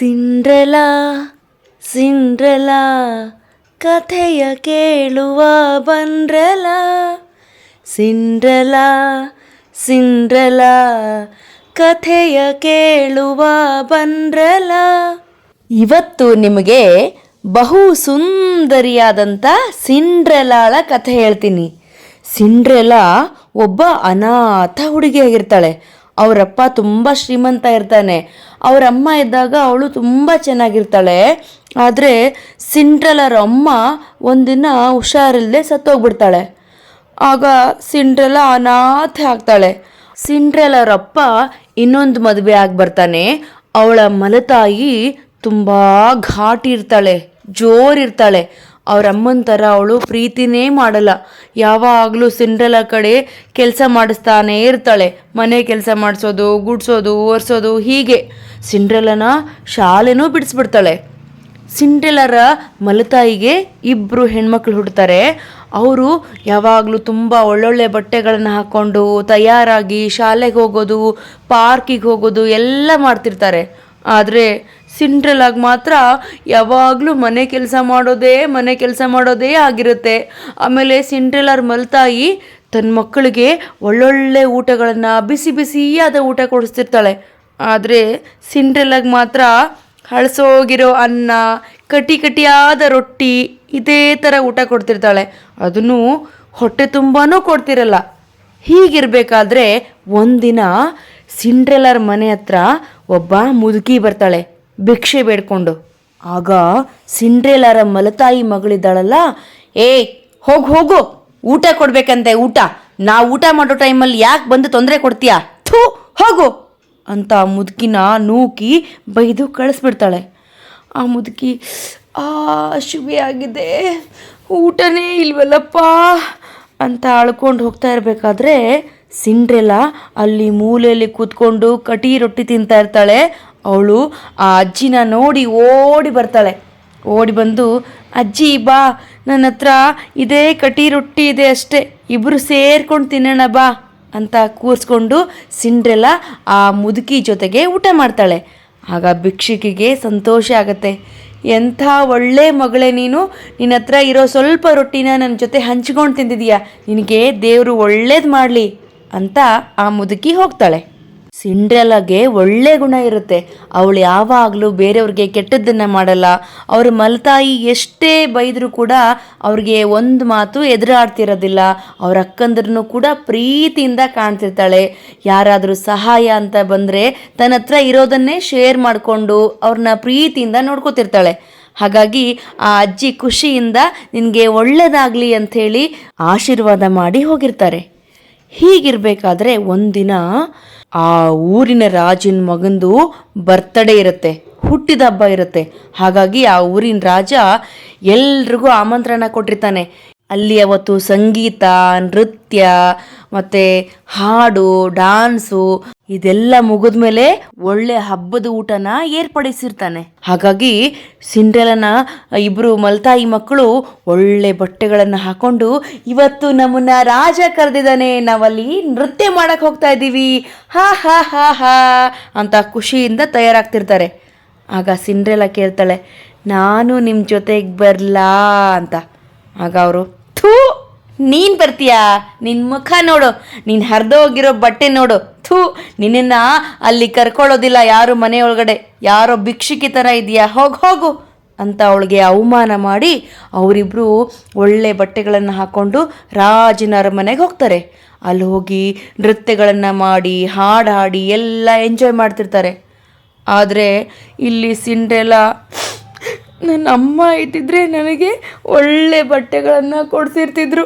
Cinderella Cinderella, ಕಥೆಯ ಕೇಳುವ ಬಂದ್ರಲ Cinderella Cinderella, ಕಥೆಯ ಕೇಳುವ ಬಂದ್ರಲ ಇವತ್ತು ನಿಮಗೆ ಬಹು ಸುಂದರಿಯಾದಂಥ ಸಿಂಡ್ರೆಲಾಳ ಕಥೆ ಹೇಳ್ತೀನಿ. ಸಿಂಡ್ರೆಲಾ ಒಬ್ಬ ಅನಾಥ ಹುಡುಗಿಯಾಗಿರ್ತಾಳೆ. ಅವರಪ್ಪ ತುಂಬ ಶ್ರೀಮಂತ ಇರ್ತಾನೆ. ಅವರಮ್ಮ ಇದ್ದಾಗ ಅವಳು ತುಂಬ ಚೆನ್ನಾಗಿರ್ತಾಳೆ. ಆದರೆ ಸಿಂಡ್ರೆಲರ ಅಮ್ಮ ಒಂದಿನ ಹುಷಾರಿಲ್ಲದೆ ಸತ್ತೋಗ್ಬಿಡ್ತಾಳೆ. ಆಗ ಸಿಂಟ್ರಲ ಅನಾಥೆ ಆಗ್ತಾಳೆ. ಸಿಂಡ್ರೆಲರಪ್ಪ ಇನ್ನೊಂದು ಮದುವೆ ಆಗಿ ಬರ್ತಾನೆ. ಅವಳ ಮಲತಾಯಿ ತುಂಬ ಘಾಟಿ ಇರ್ತಾಳೆ ಜೋರಿರ್ತಾಳೆ ಅವ್ರ ಅಮ್ಮನ ಥರ ಅವಳು ಪ್ರೀತಿನೇ ಮಾಡಲ್ಲ. ಯಾವಾಗಲೂ ಸಿಂಡ್ರಲ ಕಡೆ ಕೆಲಸ ಮಾಡಿಸ್ತಾನೇ ಇರ್ತಾಳೆ. ಮನೆ ಕೆಲಸ ಮಾಡಿಸೋದು, ಗುಡಿಸೋದು, ಒರೆಸೋದು ಹೀಗೆ. ಸಿಂಡ್ರೆಲನ ಶಾಲೆನೂ ಬಿಡಿಸ್ಬಿಡ್ತಾಳೆ. ಸಿಂಡ್ರೆಲರ ಮಲತಾಯಿಗೆ ಇಬ್ಬರು ಹೆಣ್ಮಕ್ಳು ಹುಡ್ತಾರೆ. ಅವರು ಯಾವಾಗಲೂ ತುಂಬ ಒಳ್ಳೊಳ್ಳೆ ಬಟ್ಟೆಗಳನ್ನು ಹಾಕ್ಕೊಂಡು ತಯಾರಾಗಿ ಶಾಲೆಗೆ ಹೋಗೋದು, ಪಾರ್ಕಿಗೆ ಹೋಗೋದು ಎಲ್ಲ ಮಾಡ್ತಿರ್ತಾರೆ. ಆದರೆ ಸಿಂಡ್ರೆಲಾಗ್ ಮಾತ್ರ ಯಾವಾಗಲೂ ಮನೆ ಕೆಲಸ ಮಾಡೋದೇ, ಮನೆ ಕೆಲಸ ಮಾಡೋದೇ ಆಗಿರುತ್ತೆ. ಆಮೇಲೆ ಸಿಂಡ್ರೆಲರ್ ಮಲ್ತಾಯಿ ತನ್ನ ಮಕ್ಕಳಿಗೆ ಒಳ್ಳೊಳ್ಳೆ ಊಟಗಳನ್ನು ಬಿಸಿ ಬಿಸಿಯಾದ ಊಟ ಕೊಡಿಸ್ತಿರ್ತಾಳೆ. ಆದರೆ ಸಿಂಡ್ರೆಲಾಗ್ ಮಾತ್ರ ಹಳಸೋಗಿರೋ ಅನ್ನ, ಕಟಿ ಕಟಿಯಾದ ರೊಟ್ಟಿ, ಇದೇ ಥರ ಊಟ ಕೊಡ್ತಿರ್ತಾಳೆ. ಅದನ್ನು ಹೊಟ್ಟೆ ತುಂಬಾನೂ ಕೊಡ್ತಿರಲ್ಲ. ಹೀಗಿರಬೇಕಾದ್ರೆ ಒಂದಿನ ಸಿಂಡ್ರೆಲರ್ ಮನೆ ಹತ್ರ ಒಬ್ಬ ಮುದುಕಿ ಬರ್ತಾಳೆ. ಭಿಕ್ಷೆ ಬೇಡ್ಕೊಂಡು. ಆಗ ಸಿಂಡ್ರೇಲಾರ ಮಲತಾಯಿ ಮಗಳಿದ್ದಾಳಲ್ಲ ಏಯ್ ಹೋಗು ಹೋಗು, ಊಟ ಕೊಡ್ಬೇಕಂತೆ, ಊಟ. ನಾ ಊಟ ಮಾಡೋ ಟೈಮಲ್ಲಿ ಯಾಕೆ ಬಂದು ತೊಂದರೆ ಕೊಡ್ತೀಯಾ? ಥೂ, ಹೋಗು, ಅಂತ ಆ ಮುದುಕಿನ ನೂಕಿ ಬೈದು ಕಳಿಸ್ಬಿಡ್ತಾಳೆ. ಆ ಮುದುಕಿ, ಆ ಶುಭಿ ಆಗಿದೆ, ಊಟನೇ ಇಲ್ವಲ್ಲಪ್ಪ, ಅಂತ ಅಳ್ಕೊಂಡು ಹೋಗ್ತಾ ಇರಬೇಕಾದ್ರೆ ಸಿಂಡ್ರೆಲ್ಲ ಅಲ್ಲಿ ಮೂಲೆಯಲ್ಲಿ ಕೂತ್ಕೊಂಡು ಕಟಿ ರೊಟ್ಟಿ ತಿಂತಾ ಇರ್ತಾಳೆ. ಅವಳು ಆ ಅಜ್ಜಿನ ನೋಡಿ ಓಡಿ ಬರ್ತಾಳೆ. ಓಡಿ ಬಂದು, ಅಜ್ಜಿ, ಬಾ, ನನ್ನ ಹತ್ರ ಇದೇ ಕಟಿ ರೊಟ್ಟಿ ಇದೆ ಅಷ್ಟೇ ಇಬ್ಬರು ಸೇರ್ಕೊಂಡು ತಿನ್ನೋಣ ಬಾ, ಅಂತ ಕೂರಿಸ್ಕೊಂಡು ಸಿಂಡ್ರೆಲ್ಲ ಆ ಮುದುಕಿ ಜೊತೆಗೆ ಊಟ ಮಾಡ್ತಾಳೆ. ಆಗ ಭಿಕ್ಷುಕಿಗೆ ಸಂತೋಷ ಆಗತ್ತೆ. ಎಂಥ ಒಳ್ಳೆ ಮಗಳೇ ನೀನು, ನಿನ್ನ ಹತ್ರ ಇರೋ ಸ್ವಲ್ಪ ರೊಟ್ಟಿನ ನನ್ನ ಜೊತೆ ಹಂಚ್ಕೊಂಡು ತಿಂದಿದೀಯ, ನಿನಗೆ ದೇವರು ಒಳ್ಳೇದು ಮಾಡಲಿ, ಅಂತ ಆ ಮುದುಕಿ ಹೋಗ್ತಾಳೆ. ಸಿಂಡ್ರೆಲಾಗೆ ಒಳ್ಳೆ ಗುಣ ಇರುತ್ತೆ. ಅವಳು ಯಾವಾಗಲೂ ಬೇರೆಯವ್ರಿಗೆ ಕೆಟ್ಟದ್ದನ್ನು ಮಾಡಲ್ಲ. ಅವ್ರ ಮಲತಾಯಿ ಎಷ್ಟೇ ಬೈದರೂ ಕೂಡ ಅವ್ರಿಗೆ ಒಂದು ಮಾತು ಎದುರಾಡ್ತಿರೋದಿಲ್ಲ. ಅವ್ರ ಅಕ್ಕಂದ್ರೂ ಕೂಡ ಪ್ರೀತಿಯಿಂದ ಕಾಣ್ತಿರ್ತಾಳೆ. ಯಾರಾದರೂ ಸಹಾಯ ಅಂತ ಬಂದರೆ ತನ್ನ ಹತ್ರ ಇರೋದನ್ನೇ ಶೇರ್ ಮಾಡಿಕೊಂಡು ಅವ್ರನ್ನ ಪ್ರೀತಿಯಿಂದ ನೋಡ್ಕೋತಿರ್ತಾಳೆ. ಹಾಗಾಗಿ ಆ ಅಜ್ಜಿ ಖುಷಿಯಿಂದ ನಿನಗೆ ಒಳ್ಳೆಯದಾಗಲಿ ಅಂಥೇಳಿ ಆಶೀರ್ವಾದ ಮಾಡಿ ಹೋಗಿರ್ತಾರೆ. ಹೀಗಿರಬೇಕಾದ್ರೆ ಒಂದಿನ ಆ ಊರಿನ ರಾಜನ ಮಗಂದು ಬರ್ತಡೇ ಇರುತ್ತೆ, ಹುಟ್ಟಿದ ಹಬ್ಬ ಇರುತ್ತೆ. ಹಾಗಾಗಿ ಆ ಊರಿನ ರಾಜ ಎಲ್ರಿಗೂ ಆಮಂತ್ರಣ ಕೊಟ್ಟಿರ್ತಾನೆ. ಅಲ್ಲಿ ಅವತ್ತು ಸಂಗೀತ, ನೃತ್ಯ, ಮತ್ತು ಹಾಡು, ಡಾನ್ಸು ಇದೆಲ್ಲ ಮುಗಿದ ಮೇಲೆ ಒಳ್ಳೆ ಹಬ್ಬದ ಊಟನ ಏರ್ಪಡಿಸಿರ್ತಾನೆ. ಹಾಗಾಗಿ ಸಿಂಡ್ರೆಲನ ಇಬ್ಬರು ಮಲ್ತಾಯಿ ಮಕ್ಕಳು ಒಳ್ಳೆ ಬಟ್ಟೆಗಳನ್ನು ಹಾಕೊಂಡು ಇವತ್ತು ನಮ್ಮನ್ನ ರಾಜ ಕರೆದಿದ್ದಾನೆ, ನಾವಲ್ಲಿ ನೃತ್ಯ ಮಾಡಕ್ಕೆ ಹೋಗ್ತಾ ಇದ್ದೀವಿ. ಹಾ ಹಾ ಹಾ ಹಾ ಅಂತ ಖುಷಿಯಿಂದ ತಯಾರಾಗ್ತಿರ್ತಾರೆ. ಆಗ ಸಿಂಡ್ರೆಲ ಕೇಳ್ತಾಳೆ, ನಾನು ನಿಮ್ಮ ಜೊತೆಗೆ ಬರಲಾ? ಅಂತ. ಆಗ ಅವರು ಥೂ, ನೀನು ಬರ್ತೀಯಾ? ನಿನ್ನ ಮುಖ ನೋಡು, ನೀನು ಹರಿದೋಗಿರೋ ಬಟ್ಟೆ ನೋಡು. ಥೂ, ನಿನ್ನನ್ನು ಅಲ್ಲಿ ಕರ್ಕೊಳ್ಳೋದಿಲ್ಲ ಯಾರು ಮನೆಯೊಳಗಡೆ ಯಾರೋ ಭಿಕ್ಷುಕಿ ಥರ ಇದೆಯಾ ಹೋಗು ಹೋಗು ಅಂತ ಅವಳಿಗೆ ಅವಮಾನ ಮಾಡಿ ಅವರಿಬ್ಬರು ಒಳ್ಳೆ ಬಟ್ಟೆಗಳನ್ನು ಹಾಕ್ಕೊಂಡು ರಾಜನ ಅರಮನೆಗೆ ಹೋಗ್ತಾರೆ. ಅಲ್ಲಿ ಹೋಗಿ ನೃತ್ಯಗಳನ್ನು ಮಾಡಿ, ಹಾಡು ಹಾಡಿ, ಎಲ್ಲ ಎಂಜಾಯ್ ಮಾಡ್ತಿರ್ತಾರೆ. ಆದರೆ ಇಲ್ಲಿ ಸಿಂಡ್ರೆಲಾ ನನ್ನ ಅಮ್ಮ ಇದ್ದಿದ್ರೆ ನನಗೆ ಒಳ್ಳೆ ಬಟ್ಟೆಗಳನ್ನು ಕೊಡಿಸಿರ್ತಿದ್ರು.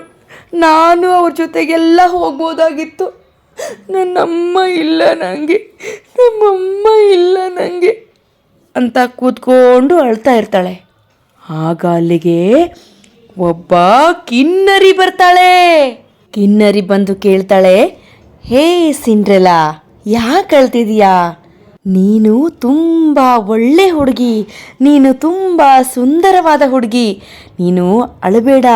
ನಾನು ಅವ್ರ ಜೊತೆಗೆಲ್ಲ ಹೋಗ್ಬೋದಾಗಿತ್ತು. ನನ್ನಮ್ಮ ಇಲ್ಲ ನನಗೆ ನಮ್ಮಮ್ಮ ಇಲ್ಲ ನನಗೆ ಅಂತ ಕೂತ್ಕೊಂಡು ಅಳ್ತಾ ಇರ್ತಾಳೆ. ಆಗ ಅಲ್ಲಿಗೆ ಒಬ್ಬ ಕಿನ್ನರಿ ಬರ್ತಾಳೆ. ಕಿನ್ನರಿ ಬಂದು ಕೇಳ್ತಾಳೆ, ಹೇ ಸಿಂಡ್ರೆಲಾ, ಯಾಕೆ ಅಳ್ತಿದೀಯಾ? ನೀನು ತುಂಬ ಒಳ್ಳೆ ಹುಡುಗಿ, ನೀನು ತುಂಬ ಸುಂದರವಾದ ಹುಡುಗಿ. ನೀನು ಅಳಬೇಡ,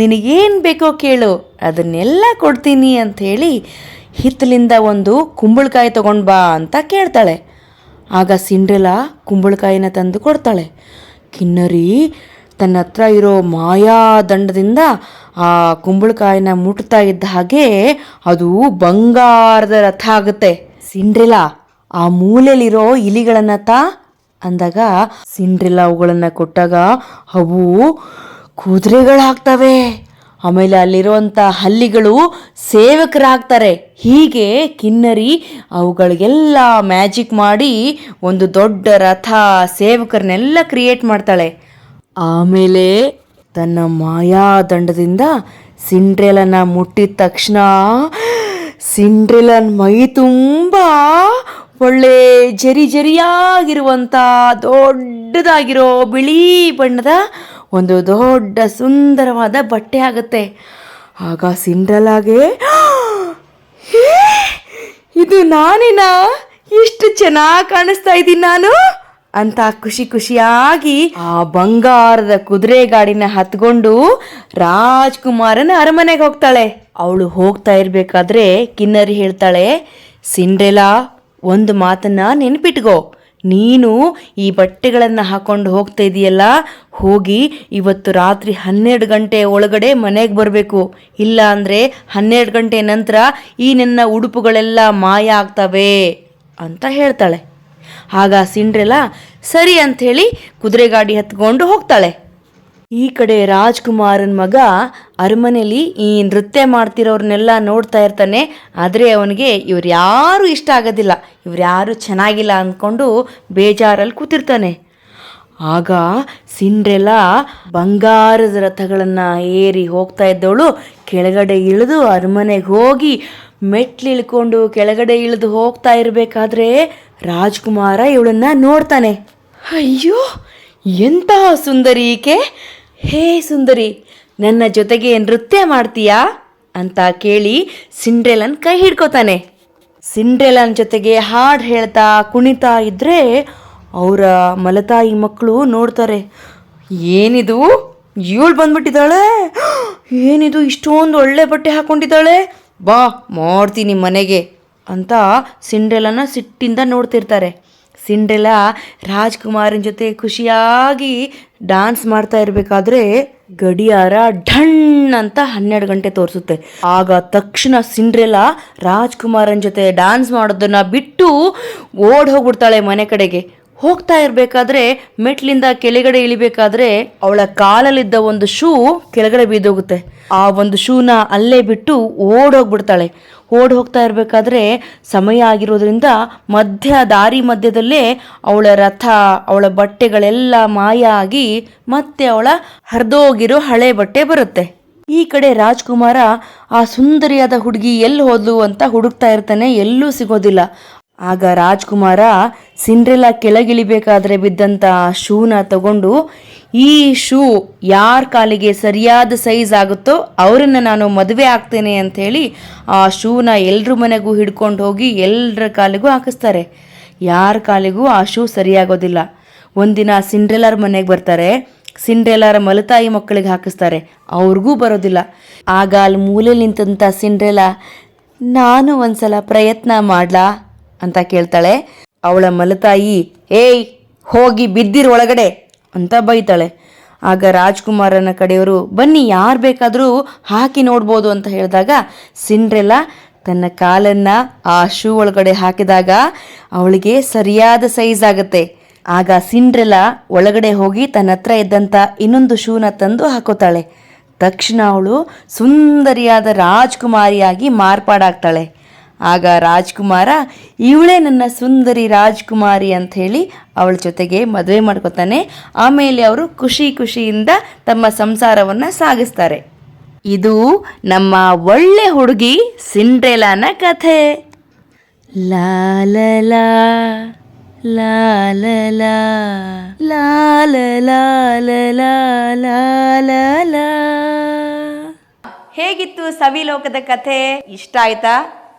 ನಿನಗೇನು ಬೇಕೋ ಕೇಳು, ಅದನ್ನೆಲ್ಲ ಕೊಡ್ತೀನಿ ಅಂಥೇಳಿ ಹಿತ್ತಲಿಂದ ಒಂದು ಕುಂಬಳಕಾಯಿ ತಗೊಂಡು ಬಾ ಅಂತ ಕೇಳ್ತಾಳೆ. ಆಗ ಸಿಂಡ್ರೆಲ ಕುಂಬಳಕಾಯಿನ ತಂದು ಕೊಡ್ತಾಳೆ. ಕಿನ್ನರಿ, ತನ್ನ ಹತ್ರ ಇರೋ ಮಾಯಾ ದಂಡದಿಂದ ಆ ಕುಂಬಳಕಾಯಿನ ಮುಟ್ತಾ ಇದ್ದ ಹಾಗೆ ಅದು ಬಂಗಾರದ ರಥ ಆಗುತ್ತೆ. ಸಿಂಡ್ರೆಲಾ ಆ ಮೂಲೆಯಲ್ಲಿರೋ ಇಲಿಗಳನ್ನ ತಾ ಅಂದಾಗ ಸಿಂಡ್ರಿಲ್ಲ ಅವುಗಳನ್ನ ಕೊಟ್ಟಾಗ ಅವು ಕುದುರೆಗಳಾಗ್ತವೆ. ಆಮೇಲೆ ಅಲ್ಲಿರುವಂಥ ಹಲ್ಲಿಗಳು ಸೇವಕರಾಗ್ತಾರೆ. ಹೀಗೆ ಕಿನ್ನರಿ ಅವುಗಳಿಗೆಲ್ಲ ಮ್ಯಾಜಿಕ್ ಮಾಡಿ ಒಂದು ದೊಡ್ಡ ರಥ ಸೇವಕರನ್ನೆಲ್ಲ ಕ್ರಿಯೇಟ್ ಮಾಡ್ತಾಳೆ. ಆಮೇಲೆ ತನ್ನ ಮಾಯಾದಂಡದಿಂದ ಸಿಂಡ್ರೆಲನ್ನ ಮುಟ್ಟಿದ ತಕ್ಷಣ ಸಿಂಡ್ರೆಲನ್ ಮೈ ತುಂಬ ಒಳ್ಳೆ ಜರಿ ಜರಿಯಾಗಿರುವಂಥ ದೊಡ್ಡದಾಗಿರೋ ಬಿಳಿ ಬಣ್ಣದ ಒಂದು ದೊಡ್ಡ ಸುಂದರವಾದ ಬಟ್ಟೆ ಆಗುತ್ತೆ. ಆಗ ಸಿಂಡ್ರಲಾಗೆ ಇದು ನಾನೇನಾ? ಇಷ್ಟು ಚೆನ್ನಾಗಿ ಕಾಣಿಸ್ತಾ ಇದ್ದೀನಿ ನಾನು? ಅಂತ ಖುಷಿ ಖುಷಿಯಾಗಿ ಆ ಬಂಗಾರದ ಕುದುರೆ ಗಾಡಿನ ಹತ್ಕೊಂಡು ರಾಜ್ಕುಮಾರನ ಅರಮನೆಗೆ ಹೋಗ್ತಾಳೆ. ಅವಳು ಹೋಗ್ತಾ ಇರ್ಬೇಕಾದ್ರೆ ಕಿನ್ನರಿ ಹೇಳ್ತಾಳೆ, ಸಿಂಡ್ರೆಲಾ ಒಂದು ಮಾತನ್ನ ನೆನ್ಪಿಟ್ಕೋ. ನೀನು ಈ ಬಟ್ಟೆಗಳನ್ನು ಹಾಕೊಂಡು ಹೋಗ್ತಾ ಇದೆಯಲ್ಲ? ಹೋಗಿ ಇವತ್ತು ರಾತ್ರಿ ಹನ್ನೆರಡು ಗಂಟೆ ಒಳಗಡೆ ಮನೆಗೆ ಬರಬೇಕು. ಇಲ್ಲ ಅಂದರೆ ಹನ್ನೆರಡು ಗಂಟೆ ನಂತರ ಈ ನಿನ್ನ ಉಡುಪುಗಳೆಲ್ಲ ಮಾಯ ಆಗ್ತವೆ ಅಂತ ಹೇಳ್ತಾಳೆ. ಆಗ ಸಿಂಡ್ರೆಲ್ಲ ಸರಿ ಅಂಥೇಳಿ ಕುದುರೆ ಗಾಡಿ ಹತ್ಕೊಂಡು ಹೋಗ್ತಾಳೆ. ಈ ಕಡೆ ರಾಜ್ಕುಮಾರನ ಮಗ ಅರಮನೆಯಲ್ಲಿ ಈ ನೃತ್ಯ ಮಾಡ್ತಿರೋರ್ನೆಲ್ಲ ನೋಡ್ತಾ ಇರ್ತಾನೆ. ಆದರೆ ಅವನಿಗೆ ಇವ್ರು ಯಾರೂ ಇಷ್ಟ ಆಗೋದಿಲ್ಲ. ಇವ್ರು ಯಾರೂ ಚೆನ್ನಾಗಿಲ್ಲ ಅಂದ್ಕೊಂಡು ಬೇಜಾರಲ್ಲಿ ಕೂತಿರ್ತಾನೆ. ಆಗ ಸಿಂಡ್ರೆಲ್ಲ ಬಂಗಾರದ ರಥಗಳನ್ನು ಏರಿ ಹೋಗ್ತಾ ಇದ್ದವಳು. ಕೆಳಗಡೆ ಇಳಿದು ಅರಮನೆಗೆ ಹೋಗಿ ಮೆಟ್ಲಿಳ್ಕೊಂಡು ಕೆಳಗಡೆ ಇಳಿದು ಹೋಗ್ತಾ ಇರಬೇಕಾದ್ರೆ ರಾಜ್ಕುಮಾರ ಇವಳನ್ನ ನೋಡ್ತಾನೆ. ಅಯ್ಯೋ, ಎಂತಹ ಸುಂದರಿ ಹೇ ಸುಂದರಿ, ನನ್ನ ಜೊತೆಗೆ ನೃತ್ಯ ಮಾಡ್ತೀಯಾ? ಅಂತ ಕೇಳಿ ಸಿಂಡ್ರೆಲನ್ ಕೈ ಹಿಡ್ಕೋತಾನೆ. ಸಿಂಡ್ರೆಲನ್ ಜೊತೆಗೆ ಹಾಡು ಹೇಳ್ತಾ ಕುಣಿತಾ ಇದ್ರೆ ಅವರ ಮಲತಾಯಿ ಮಕ್ಕಳು ನೋಡ್ತಾರೆ. ಏನಿದು? ಏಳು ಬಂದ್ಬಿಟ್ಟಿದ್ದಾಳೆ? ಏನಿದು? ಇಷ್ಟೊಂದು ಒಳ್ಳೆ ಬಟ್ಟೆ ಹಾಕೊಂಡಿದ್ದಾಳೆ? ಬಾ, ಮಾಡ್ತೀನಿ ಮನೆಗೆ ಅಂತ ಸಿಂಡ್ರೆಲನ ಸಿಟ್ಟಿಂದ ನೋಡ್ತಿರ್ತಾರೆ. ಸಿಂಡ್ರೆಲಾ ರಾಜ್ಕುಮಾರನ ಜೊತೆ ಖುಷಿಯಾಗಿ ಡಾನ್ಸ್ ಮಾಡ್ತಾ ಇರಬೇಕಾದ್ರೆ ಗಡಿಯಾರ ಢಣ್ ಅಂತ ಹನ್ನೆರಡು ಗಂಟೆ ತೋರಿಸುತ್ತೆ. ಆಗ ತಕ್ಷಣ ಸಿಂಡ್ರೆಲಾ ರಾಜ್ಕುಮಾರನ್ ಜೊತೆ ಡಾನ್ಸ್ ಮಾಡೋದನ್ನ ಬಿಟ್ಟು ಓಡ್ ಹೋಗ್ಬಿಡ್ತಾಳೆ ಮನೆ ಕಡೆಗೆ. ಹೋಗ್ತಾ ಇರಬೇಕಾದ್ರೆ ಮೆಟ್ಲಿಂದ ಕೆಳಗಡೆ ಇಳಿಬೇಕಾದ್ರೆ ಅವಳ ಕಾಲಲ್ಲಿದ್ದ ಒಂದು ಶೂ ಕೆಳಗಡೆ ಬೀದೋಗುತ್ತೆ. ಆ ಒಂದು ಶೂನ ಅಲ್ಲೇ ಬಿಟ್ಟು ಓಡೋಗ್ಬಿಡ್ತಾಳೆ ಓಡ್ ಹೋಗ್ತಾ ಇರಬೇಕಾದ್ರೆ ಸಮಯ ಆಗಿರೋದ್ರಿಂದ ಮಧ್ಯ, ದಾರಿ ಮಧ್ಯದಲ್ಲೇ ಅವಳ ರಥ, ಅವಳ ಬಟ್ಟೆಗಳೆಲ್ಲ ಮಾಯ ಆಗಿ ಮತ್ತೆ ಅವಳ ಹರಿದೋಗಿರೋ ಹಳೆ ಬಟ್ಟೆ ಬರುತ್ತೆ. ಈ ಕಡೆ ರಾಜ್ಕುಮಾರ ಆ ಸುಂದರಿಯಾದ ಹುಡುಗಿ ಎಲ್ಲಿ ಹೋದ್ಲು ಅಂತ ಹುಡುಕ್ತಾ ಇರ್ತಾನೆ, ಎಲ್ಲೂ ಸಿಗೋದಿಲ್ಲ. ಆಗ ರಾಜ್ಕುಮಾರ ಸಿಂಡ್ರೆಲ್ಲ ಕೆಳಗಿಳಿಬೇಕಾದ್ರೆ ಬಿದ್ದಂಥ ಶೂನ ತಗೊಂಡು ಈ ಶೂ ಯಾರ ಕಾಲಿಗೆ ಸರಿಯಾದ ಸೈಜ್ ಆಗುತ್ತೋ ಅವರನ್ನು ನಾನು ಮದುವೆ ಆಗ್ತೇನೆ ಅಂಥೇಳಿ ಆ ಶೂನ ಎಲ್ರ ಮನೆಗೂ ಹಿಡ್ಕೊಂಡು ಹೋಗಿ ಎಲ್ಲರ ಕಾಲಿಗೂ ಹಾಕಿಸ್ತಾರೆ. ಯಾರ ಕಾಲಿಗೂ ಆ ಶೂ ಸರಿಯಾಗೋದಿಲ್ಲ. ಒಂದಿನ ಸಿಂಡ್ರೆಲಾರ ಮನೆಗೆ ಬರ್ತಾರೆ. ಸಿಂಡ್ರೆಲಾರ ಮಲತಾಯಿ ಮಕ್ಕಳಿಗೆ ಹಾಕಿಸ್ತಾರೆ. ಅವ್ರಿಗೂ ಬರೋದಿಲ್ಲ. ಆಗ ಅಲ್ಲಿ ಮೂಲೆ ನಿಂತಂಥ ಸಿಂಡ್ರೆಲಾ ನಾನು ಒಂದ್ಸಲ ಪ್ರಯತ್ನ ಮಾಡ್ಲಾ? ಅಂತ ಕೇಳ್ತಾಳೆ. ಅವಳ ಮಲತಾಯಿ, ಏಯ್, ಹೋಗಿ ಬಿದ್ದಿರು ಒಳಗಡೆ. ಅಂತ ಬೈತಾಳೆ. ಆಗ ರಾಜ್ಕುಮಾರನ ಕಡೆಯವರು, ಬನ್ನಿ, ಯಾರು ಬೇಕಾದರೂ ಹಾಕಿ ನೋಡ್ಬೋದು ಅಂತ ಹೇಳಿದಾಗ, ಸಿಂಡ್ರೆಲ್ಲ ತನ್ನ ಕಾಲನ್ನು ಆ ಶೂ ಒಳಗಡೆ ಹಾಕಿದಾಗ ಅವಳಿಗೆ ಸರಿಯಾದ ಸೈಜ್ ಆಗುತ್ತೆ. ಆಗ ಸಿಂಡ್ರೆಲ್ಲ ಒಳಗಡೆ ಹೋಗಿ ತನ್ನ ಹತ್ರ ಇದ್ದಂಥ ಇನ್ನೊಂದು ಶೂನ ತಂದು ಹಾಕೋತಾಳೆ. ತಕ್ಷಣ ಅವಳು ಸುಂದರಿಯಾದ ರಾಜ್ಕುಮಾರಿಯಾಗಿ ಮಾರ್ಪಾಡಾಗ್ತಾಳೆ. ಆಗ ರಾಜ್ಕುಮಾರ ಇವಳೇ ನನ್ನ ಸುಂದರಿ ರಾಜ್ಕುಮಾರಿ ಅಂತ ಹೇಳಿ ಅವಳ ಜೊತೆಗೆ ಮದುವೆ ಮಾಡ್ಕೊತಾನೆ ಆಮೇಲೆ ಅವರು ಖುಷಿ ಖುಷಿಯಿಂದ ತಮ್ಮ ಸಂಸಾರವನ್ನು ಸಾಗಿಸ್ತಾರೆ ಇದು ನಮ್ಮ ಒಳ್ಳೆ ಹುಡುಗಿ ಸಿಂಡ್ರೆಲಾನ ಕಥೆ ಲಾಲಲಾ ಲಾಲಲಾ ಲಾಲಲಾ ಹೇಗಿತ್ತು ಸವಿಲೋಕದ ಕಥೆ ಇಷ್ಟ ಆಯ್ತಾ